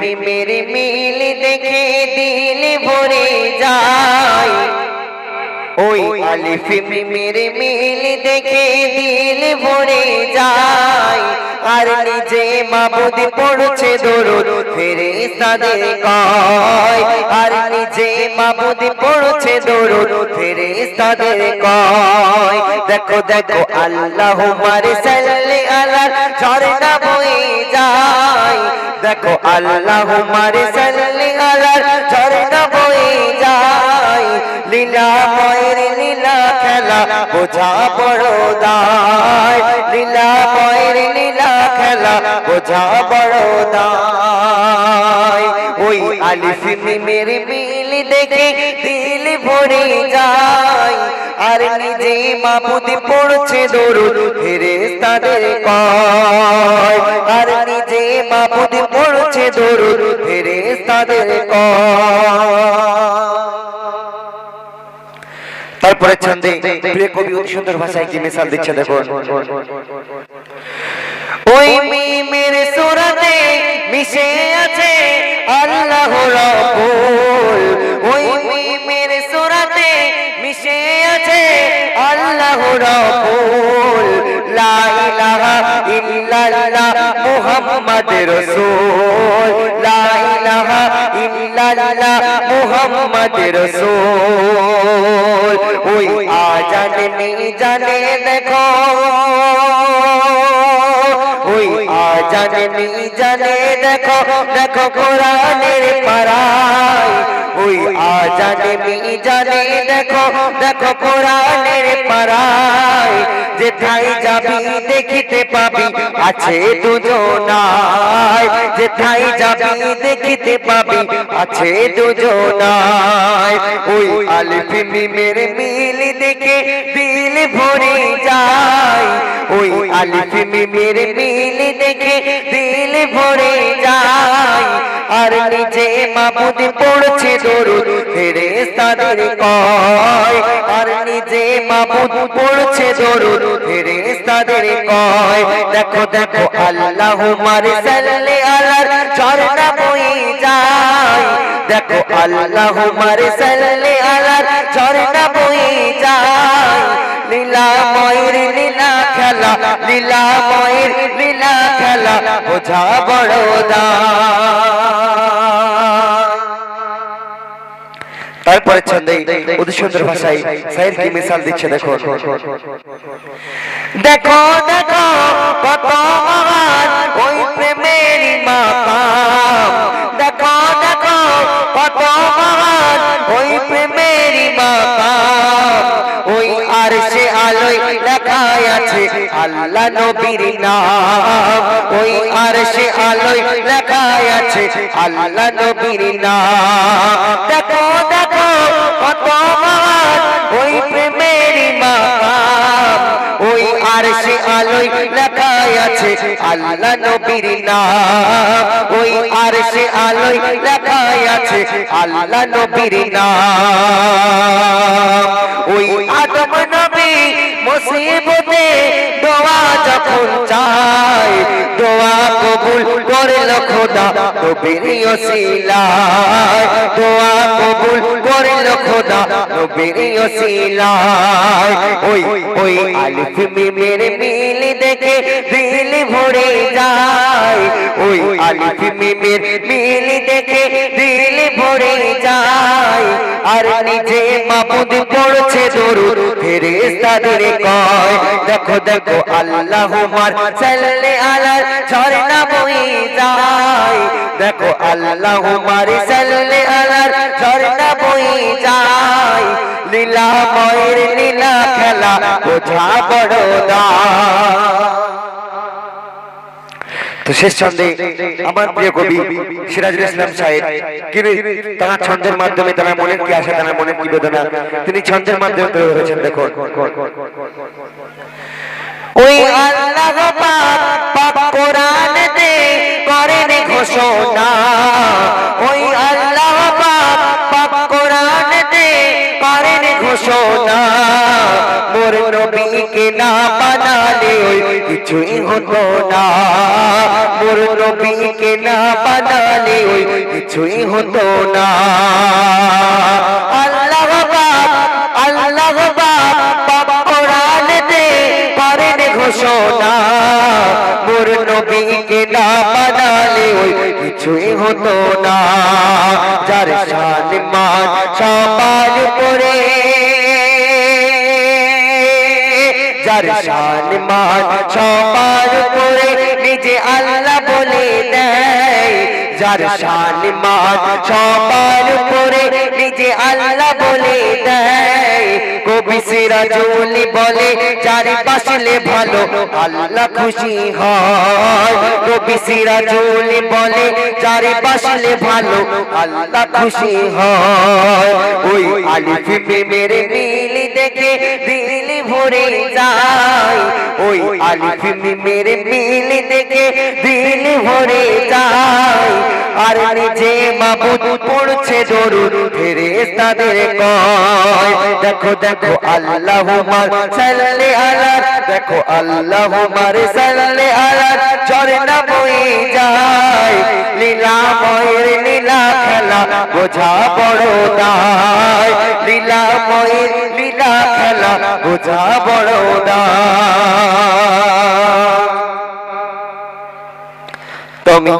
মিমের মিল দেখে দিল ভরে যায়। ওই আলিফ মেরে মিল দেখে দিল ভরে যায়। আর নিজে মাবুদ পড়ছে দরুদ, ফেরেশতাদের কয়। আর নিজে মাবুদ পড়ছে দরুদ, ফেরেশতাদের কয়। দেখো দেখো আল্লাহুম্মা সাল্লি আলা ঝরনা বয়ে যায়। দেখো আল্লাহুম্মা সাল্লি আলা ঝরনা বয়ে যায়। লীলা ময়ের লীলা বোঝা বড় দায়। লীলা ময়ের লীলা খেলা বোঝা বড় দায়। ওই আলিফ মিমের মিল দেখে দিল ভরে যায়। আর নিজে মাবুদ পড়ছে দরুদ, ফেরেশতাদের কয়। আর নিজে মাবুদ পড়ছে দরুদ, ফেরেশতাদের কয়। তারপরে ছন্দে প্রিয় কবি, অতি সুন্দর ভাষায় কি মিশাল দিচ্ছে দেখো ওই মিমের সুরাতে মিশে আছে আল্লাহ রাব্বুল। ওই মিমের সুরাতে মিশে আছে আল্লাহ রাব্বুল। ইল্লাল্লাহ মুহাম্মাদুর রাসূল। লা ইলাহা ইল্লাল্লাহ মুহাম্মাদুর রাসূল। ওই আজান নেই জানে দেখো। নেই জানে দেখো দেখো কোরআনের পারায় ওই জানে দেখো দেখো কোরআনের যাবি দেখিতে পাবি, আছে যাবি দেখিতে পাবি, আছে ওই আলিফ মিমের মিল দেখে দিল ভরে যায়। ওই আলিফ মিমের মিল দেখে ভরে যায়। আর নিজে মাবুদ পড়ছে দরুদ, ফেরেশতাদের কয়। আর নিজে মাবুদ পড়ছে দরুদ, ফেরেশতাদের কয়। দেখো দেখো আল্লাহুম্মার সাল্লি আলার ঝরনা বয়ে যায়। দেখো আল্লাহুম্মার সাল্লি আলার ঝরনা বয়ে যায়। লীলাময়ের লীলা খেলা লীলাময়ের লীলা খেলা, বোঝা বড় তারপরে ছন্দে অতি সুন্দর ভাষায় সাইর কি মিসাল দিচ্ছে দেখো। দেখো দেখো, কত মহান ওই প্রেমের দেখো দেখো, কত মহান ওই প্রেমের আল্লাহ নবীর নাম। ওই আর সে আলোয় লেখায় আছে, আল্লাহ নবীর নাম। দেখো দেখো, কত ওই প্রেমের মাকাম ওই আর সে আলোয় লেখায় আছে, আল্লাহ নবীর নাম। ওই আর সে আলোয় লেখায় আছে, আল্লাহ নবীর নাম। ওই আদম নবী মুসিবতে খোদা, নবীর ওসিলায়। দোয়া কবুল করল খোদা, নবীর ওসিলায়। ওই ওই আলিফ মিমের মিল দেখে দিল ভরে যায়। ওই আলিফ মিমের মিল দেখে দিল ভরে যায়। আর নিজে মাবুদ পড়ছে দরুদ ফেরেশতাদের কয়, দেখো দেখো আল্লাহুম্মার সাল্লি আলা ঝরনা বয়ে যায়। দেখো আল্লাহুম্মার সাল্লি আলা ঝরনা বয়ে যায়। লীলাময়ের লীলা খেলা বোঝা বড় তো শেষ ছন্দে আমার প্রিয় কবি সিরাজুল ইসলাম সাহেব, তিনি তার ছন্দের মাধ্যমে তারা মনের কি আশা, তার মনের কি বেদনা, তিনি ছন্দের মাধ্যমে তুলে ধরেছেন দেখো ওই আল্লাহ পাক কোরআন দে করেন ঘোষণা। ওই আল্লাহ পাক পাক কোরআন দে করেন ঘোষণা। নবী নবীকে না বানালে কিছুই হতো না। মোর নবীকে না বানালে কিছুই হতো না। আল্লাহ আল্লাহ ঘোষণা। নবীকে না বানালে ওই কিছুই হতো না। যার যার শান মান সবার করে নিজে আল্লাহ বলে দেয়। যার শান মান সবার করে নিজে আল্লাহ বলে দেয়। কবি সিরাজুলি বলে, যার পাশলে ভালো, আল্লাহ খুশি হয়। কবি সিরাজুলি বলে, যার পাশলে ভালো, আল্লাহ খুশি হয়। ওই আলিফ দেখে দিল ভরে যায়। ওই আলিফ মিমের মিল দেখে দিল ভরে যায়। আর নিজে মাবুদ পড়ছে দরুদ ফেরেশতাদের কয়। দেখো দেখো আল্লাহুম্মা সাল্লি আলা দেখো, আল্লাহ আল্লাহুম্মা সাল্লি আলা ঝরনা বয়ে যায়। লীলা ময়ের লীলা খেলা বোঝা বড় দায়। লীলা ময়ের লীলা খেলা বোঝা বড় দায় তুমি